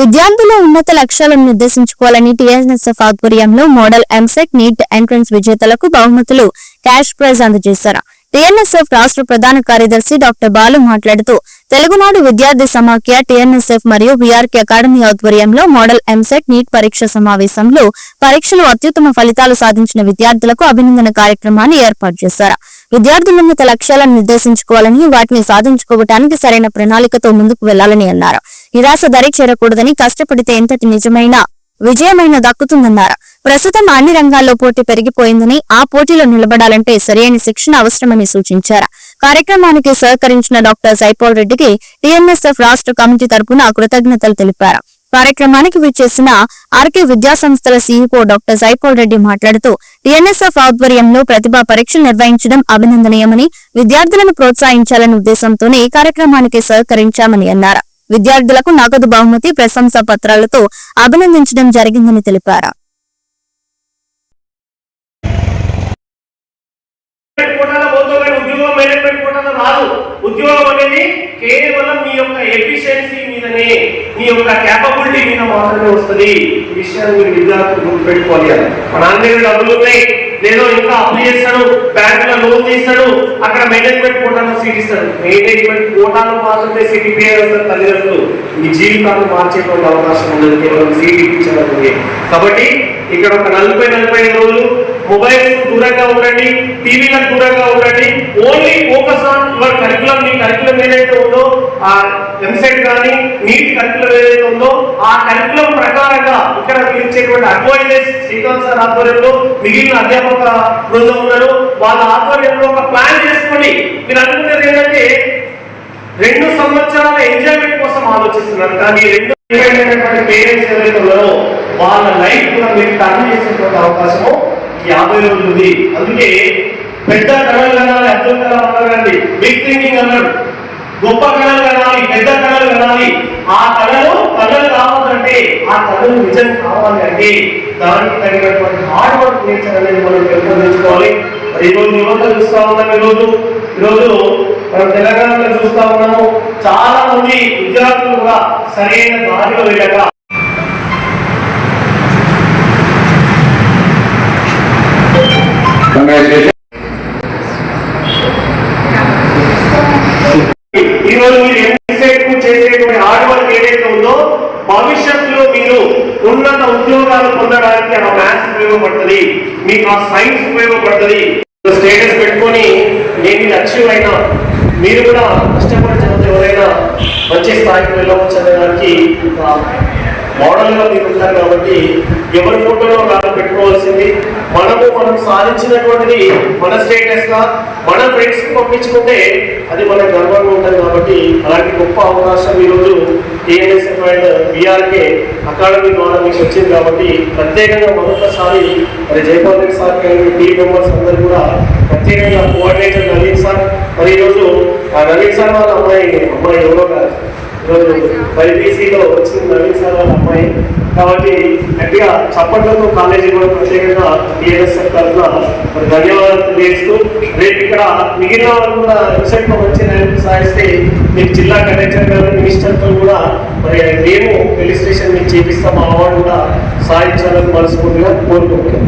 విద్యార్థుల ఉన్నత లక్ష్యాలను నిర్దేశించుకోవాలని టీఎన్ఎస్ఎఫ్ ఆధ్వర్యంలో మోడల్ ఎంసెట్ నీట్ ఎంట్రన్స్ విజేతలకు బహుమతులు క్యాష్ ప్రైజ్ అందజేశారు. టీఎన్ఎస్ఎఫ్ రాష్ట్ర ప్రధాన కార్యదర్శి డాక్టర్ బాలు మాట్లాడుతూ తెలుగునాడు విద్యార్థి సమాఖ్య టీఎన్ఎస్ఎఫ్ మరియు బీఆర్కే అకాడమీ ఆధ్వర్యంలో మోడల్ ఎంసెట్ నీట్ పరీక్ష సమావేశంలో పరీక్షలు అత్యుత్తమ ఫలితాలు సాధించిన విద్యార్థులకు అభినందన కార్యక్రమాన్ని ఏర్పాటు చేశారు. విద్యార్థులున్నత లక్ష్యాలను నిర్దేశించుకోవాలని వాటిని సాధించుకోవటానికి సరైన ప్రణాళికతో ముందుకు వెళ్ళాలని అన్నారు. నిరాశ దరి చేరకూడదని కష్టపడితే ఎంతటి నిజమైన విజయమైన దక్కుతుందన్నారు. ప్రస్తుతం అన్ని రంగాల్లో పోటీ పెరిగిపోయిందని ఆ పోటీలో నిలబడాలంటే సరైన శిక్షణ అవసరమని సూచించారు. కార్యక్రమానికి సహకరించిన డాక్టర్ జైపాల్ రెడ్డికి టీఎన్ఎస్ఎఫ్ రాష్ట్ర కమిటీ తరపున కృతజ్ఞతలు తెలిపారు. కార్యక్రమానికి విచ్చేసిన ఆర్కే విద్యా సంస్థల సీఈఓ డాక్టర్ జైపాల్ రెడ్డి మాట్లాడుతూ టీఎన్ఎస్ఎఫ్ ఆధ్వర్యంలో ప్రతిభా పరీక్ష నిర్వహించడం అభినందనీయమని విద్యార్థులను ప్రోత్సహించాలనే ఉద్దేశంతోనే ఈ కార్యక్రమానికి సహకరించామని అన్నారు. విద్యార్థులకు నగదు బహుమతి ప్రశంసా పత్రాలతో అభినందించడం జరిగిందని తెలిపారు. ఉద్యోగం అనేది కేవలం మీ యొక్క ఎఫిషియన్సీ మీదనే మీ యొక్క క్యాపబిలిటీ మీద మాత్రమే వస్తుంది. ఈ విషయాన్ని మీరు విద్యార్థులు గుర్తుపెట్టుకోవాలి మా నాన్న దగ్గర డబ్బులు ఉన్నాయి. నేను ఇంకా అప్లై చేస్తాను. బ్యాంకులో లోన్ తీస్తాడు అక్కడ మేనేజ్మెంట్ కోటాలో సీట్ ఇస్తాడు మేనేజ్మెంట్ కోటాలో మాత్రమే సీట్ ఇప్పించారు తల్లిదండ్రులు. మీ జీవితాన్ని మార్చేటువంటి అవకాశం ఉండదు కేవలం సీట్ ఇప్పించడానికి కాబట్టి ఇక్కడ ఒక నలభై నలభై రోజులు మొబైల్స్ దూరంగా ఉండండి టీవీలకు దూరంగా ఉండండి. Only focus on your curriculum me curriculum ఏదైతే ఉందో ఆ ఎంసెట్ కానీ నీట్ కరికులం ఏదైతే ఉందో ఆ కరికులం ప్రకారంగా ఇక్కడ పిలిచేటువంటి అడ్వైజర్స్ శ్రీకాంత్ సార్ ఆధ్వర్యంలో మిగిలిన అధ్యాపక బృందం ఉన్నారు. వాళ్ళ ఆధ్వర్యంలో ఒక ప్లాన్ చేసుకోండి. మీరు అనుకున్నది ఏంటంటే రెండు సంవత్సరాల ఎంజాయ్మెంట్ కోసం ఆలోచిస్తున్నారు. కానీ రెండు పేరెంట్స్ ఎవరైతే ఉన్నారో వాళ్ళ లైఫ్ కూడా మీరు టర్న్ చేసేటువంటి అవకాశము యాభై రోజులు ఉంది అందుకే పెద్ద కళలు కనాలి అర్థం కళ అన్నారండి బిగ్ థింకింగ్ అన్నాడు. గొప్ప కళలు కనాలి పెద్ద కళలు కనాలి. ఆ కళలు కళలు కావాలంటే ఆ కళలు నిజం కావాలి అంటే దానికి తగినటువంటి హార్డ్ వర్క్ నేచర్ అనేది మనం పెంపొందించుకోవాలి ఈరోజు యువత చూస్తా ఉన్నాం ఈరోజు. ఈరోజు మనం తెలంగాణలో చూస్తా ఉన్నాము. చాలా మంది విద్యార్థులు కూడా సరైన దారిలో వెళ్ళక Congratulations. ఈ మీరు ఎంసెట్ చేసేటువంటి హార్డ్ వర్క్ ఏదైతే ఉందో భవిష్యత్తులో మీరు ఉన్నత ఉద్యోగాలు పొందడానికి ఆ మ్యాథ్స్ ఉపయోగపడుతుంది మీకు ఆ సైన్స్ ఉపయోగపడుతుంది స్టేటస్ పెట్టుకొని నేను ఇది అచీవ్ అయినా మీరు కూడా కష్టపడి చదివితే ఎవరైనా మంచి స్థాయికి వెళ్ళవచ్చు అనేదానికి ఒక మోడల్గా మీరు ఉంటారు కాబట్టి ఎవరి ఫోటోలో కాదు పెట్టుకోవాల్సింది. మనము మనం సాధించినటువంటిది మన స్టేటస్గా మన ఫ్రెండ్స్కి పంపించుకుంటే అది మన గర్వంగా ఉంటుంది కాబట్టి అలాంటి గొప్ప అవకాశం ఈరోజు టీఎన్ఎస్ అండ్ బీఆర్కే అకాడమీ ద్వారా మీకు వచ్చింది కాబట్టి ప్రత్యేకంగా మరొకసారి మరి Jaipal Reddy sir team members అందరూ కూడా ప్రత్యేకంగా కోఆర్డినేటర్ నవీన్ సార్. మరి ఈరోజు ఆ నవీన్ సార్ వాళ్ళ అమ్మాయి అమ్మాయి ఎవరో కాదు. ఈరోజు బైపీసీలో వచ్చింది నవీన్ సార్ వాళ్ళ అమ్మాయి. కాబట్టి గట్టిగా చప్పట్లతో కాలేజీ కూడా ప్రత్యేకంగా టీఎస్ఎఫ్ తరఫున మరి ధన్యవాదాలు తెలియజేస్తూ రేపు ఇక్కడ మిగిలిన వాళ్ళు కూడా వెబ్సైట్లో వచ్చి సాధిస్తే మీకు జిల్లా కలెక్టర్ గారు మినిస్టర్తో కూడా మరి మేము పోలీస్ స్టేషన్ మీకు చేపిస్తాం ఆ అవార్డు కూడా సాధించాలని మనస్ఫూర్తిగా కోరుకుంటున్నాం.